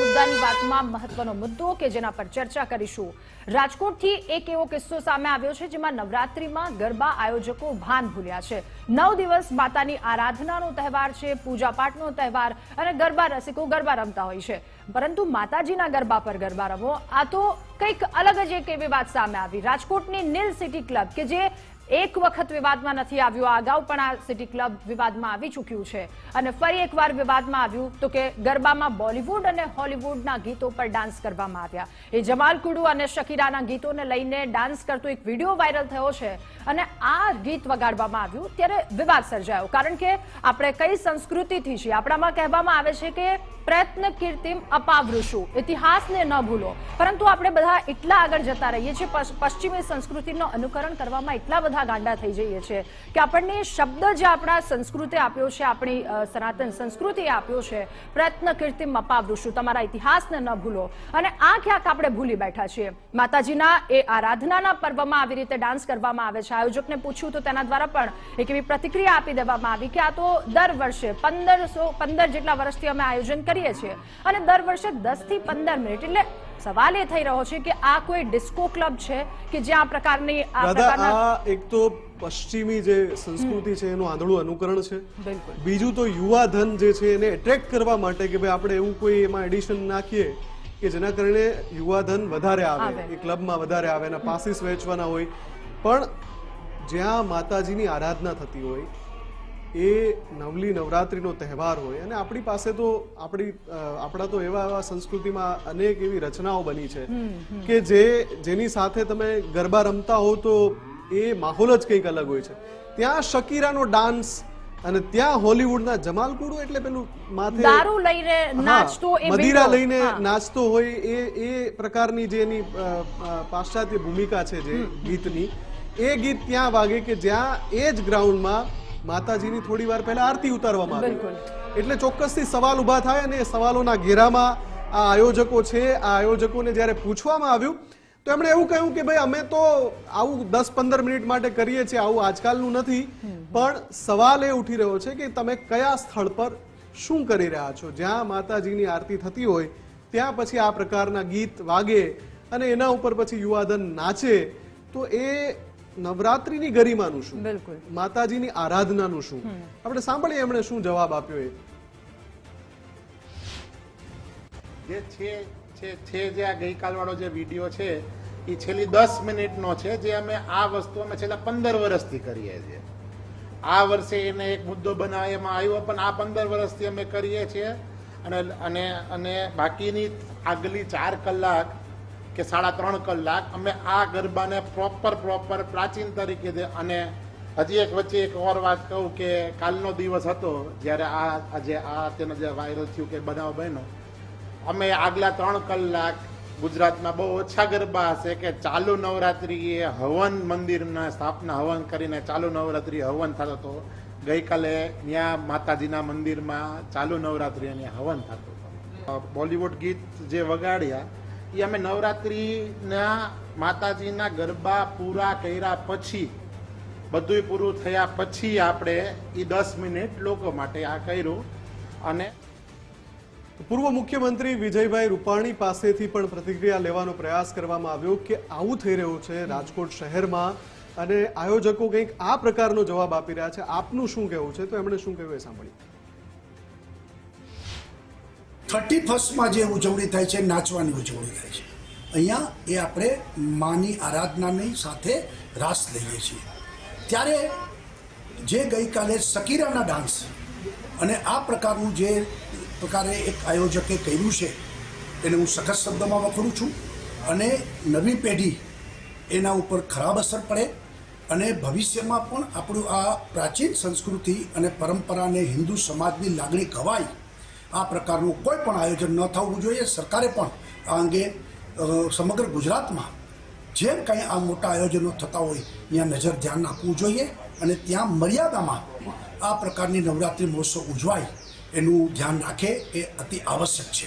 મુદ્દાની વાતમાં મહત્વનો મુદ્દો કે જેના પર ચર્ચા કરીશું. રાજકોટથી એક એવો કિસ્સો સામે આવ્યો છે જેમાં નવરાત્રીમાં ગરબા આયોજકો ભાન ભૂલ્યા છે. નવ દિવસ માતાની આરાધનાનો તહેવાર છે, પૂજાપાઠનો તહેવાર અને ગરબા રસિકો ગરબા રમતા હોય છે. પરંતુ માતાજીના ગરબા પર ગરબા રમો, આ તો કંઈક અલગ જ એક એવી વાત સામે આવી. રાજકોટની નીલ સિટી ક્લબ કે જે એક વખત વિવાદમાં નથી આવ્યું. આ અગાઉ પણ આ સિટી ક્લબ વિવાદમાં આવી ચૂક્યું છે. અને ફરી એકવાર વિવાદમાં આવ્યું તો કે ગરબામાં બોલિવૂડ અને હોલિવૂડના ગીતો પર ડાન્સ કરવામાં આવ્યા. એ જમાલ કુડુ અને શકીરાના ગીતોને લઈને ડાન્સ કરતો એક વીડિયો વાયરલ થયો છે અને આ ગીત વગાડવામાં આવ્યું ત્યારે વિવાદ સર્જાયો. કારણ કે આપણે કઈ સંસ્કૃતિથી છીએ? આપણામાં કહેવામાં આવે છે કે પ્રયત્ન કીર્તિમ અપાવૃષુ. ઇતિહાસને ન ભૂલો. પરંતુ આપણે બધા એટલા આગળ જતા રહીએ છીએ પશ્ચિમી સંસ્કૃતિનો અનુકરણ કરવામાં એટલા બધા ગાંડા થઈ જઈએ છીએ. કે આપણને શબ્દ જે આપણા સંસ્કૃતિ આપ્યો છે, આપણી સનાતન સંસ્કૃતિએ આપ્યો છે, પ્રયત્ન કીર્તિમ અપાવૃષુ તમારા ઇતિહાસને ન ભૂલો. અને આ ક્યાંક આપણે ભૂલી બેઠા છીએ. માતાજીના એ આરાધનાના પર્વમાં આવી રીતે ડાન્સ કરવામાં આવે છે. આયોજકને પૂછ્યું તો તેના દ્વારા પણ એક એવી પ્રતિક્રિયા આપી દેવામાં આવી કે આ તો દર વર્ષે પંદરસો, પંદર જેટલા વર્ષથી અમે આયોજન કરીએ છીએ. અને દર વર્ષે દસથી પંદર મિનિટ એટલે સવાલ એ થઈ રહ્યો છે કે આ કોઈ ડિસ્કો ક્લબ છે કે જ્યાં આ પ્રકારની આ પ્રકારના એક તો પશ્ચિમી જે સંસ્કૃતિ છે એનું આંધળું અનુકરણ છે. બીજું તો યુવા ધન જે છે એને એટ્રેક્ટ કરવા માટે કે ભાઈ આપણે એવું કોઈ એમાં એડિશન નાખીએ કે જેના કારણે યુવા ધન વધારે આવે આવે. એ ક્લબમાં વધારે આવે એના પાસીસ વેચવાના હોય. પણ જ્યાં માતાજીની આરાધના થતી હોય એ નવલી નવરાત્રીનો તહેવાર હોય અને આપણી પાસે તો આપણી આપણા તો એવા એવા સંસ્કૃતિમાં અનેક એવી રચનાઓ બની છે કે જે જેની સાથે તમે ગરબા રમતા હો તો એ માહોલ જ કંઈક અલગ હોય છે. ત્યાં શકીરાનો ડાન્સ અને ત્યાં હોલીવુડના જમાલ કુડુ એટલે પેલું માથે દારૂ લઈને નાચતો એ મદિરા લઈને નાચતો હોય એ એ પ્રકારની જે એની પાશ્ચાત્ય ભૂમિકા છે જે ગીતની એ ગીત ત્યાં વાગે કે જ્યાં એ જ ગ્રાઉન્ડમાં માતાજીની થોડી વાર પહેલા આરતી ઉતારવામાં. આવી. એટલે ચોક્કસથી સવાલ ઊભા થાય અને એ સવાલોના ઘેરામાં આ આયોજકો છે આ આયોજકોને જ્યારે પૂછવામાં આવ્યું તો એમણે એવું કહ્યું કે ભાઈ અમે તો આવું દસ પંદર મિનિટ માટે કરીએ છીએ આવું આજકાલનું નથી. પણ સવાલ એ ઉઠી રહ્યો છે કે તમે કયા સ્થળ પર શું કરી રહ્યા છો? જ્યાં માતાજીની આરતી થતી હોય ત્યાં પછી આ પ્રકારના ગીત વાગે અને એના ઉપર પછી યુવાધન નાચે. તો એ નવરાત્રીની ગરિમાનું શું? બિલકુલ. માતાજીની આરાધનાનું શું? આપણે સાંભળીએ એમણે શું જવાબ આપ્યો એ. જે છે છે છે જે આ ગઈકાલવાળો જે વીડિયો છે એ છેલ્લી દસ મિનિટનો છે જે અમે આ વસ્તુ અમે છેલ્લા પંદર વર્ષથી કરીએ છીએ. આ વર્ષે એને એક મુદ્દો બનાવવામાં આવ્યો પણ આ પંદર વર્ષથી અમે કરીએ છીએ. અને અને અને બાકીની આગલી ચાર કલાક કે સાડા ત્રણ કલાક અમે આ ગરબાને પ્રોપર પ્રોપર પ્રાચીન તરીકે અને હજી એક વચ્ચે એક ઓર વાત કહું કે કાલનો દિવસ હતો, જ્યારે આ આજે આ તેનો જે વાયરલ થયું કે બનાવ બન્યો. અમે આગલા ત્રણ કલાક ગુજરાતમાં બહુ ઓછા ગરબા હશે કે ચાલુ નવરાત્રિએ હવન મંદિરના સ્થાપના હવન કરીને ચાલુ નવરાત્રિ હવન થતો. હતો ગઈકાલે ત્યાં માતાજીના મંદિરમાં ચાલુ નવરાત્રિ અને હવન થતું. બોલિવૂડ ગીત જે વગાડ્યા એ અમે નવરાત્રિના માતાજીના ગરબા પૂરા કર્યા પછી, બધુંય પૂરું થયા પછી આપણે એ દસ મિનિટ લોકો માટે આ કર્યું અને પૂર્વ મુખ્યમંત્રી વિજયભાઈ રૂપાણી પાસેથી પણ પ્રતિક્રિયા લેવાનો પ્રયાસ કરવામાં આવ્યો કે આવું થઈ રહ્યું છે રાજકોટ શહેરમાં અને આયોજકો કંઈક આ પ્રકારનો જવાબ આપી રહ્યા છે. આપનું શું કહેવું છે? તો એમણે શું કહ્યું એ સાંભળીએ. થર્ટી ફર્સ્ટમાં જે ઉજવણી થાય છે, નાચવાની ઉજવણી થાય છે. અહીંયા એ આપણે માની આરાધનાની સાથે રાસ લઈએ છીએ. ત્યારે જે ગઈકાલે સકીરાના ડાન્સ અને આ પ્રકારનું જે પ્રકારે એક આયોજકે કર્યું છે, એને હું સખત શબ્દમાં વખોડું છું. અને નવી પેઢી એના ઉપર ખરાબ અસર પડે અને ભવિષ્યમાં પણ આપણું આ પ્રાચીન સંસ્કૃતિ અને પરંપરાને હિન્દુ સમાજની લાગણી ઘવાય આ પ્રકારનું કોઈ પણ આયોજન ન થવું જોઈએ. સરકારે પણ આ અંગે સમગ્ર ગુજરાતમાં જે કંઈ આ મોટા આયોજનો થતા હોય, ત્યાં નજર ધ્યાન આપવું જોઈએ અને ત્યાં મર્યાદામાં આ પ્રકારની નવરાત્રિ મહોત્સવ ઉજવાય એનું ધ્યાન રાખે એ અતિ આવશ્યક છે.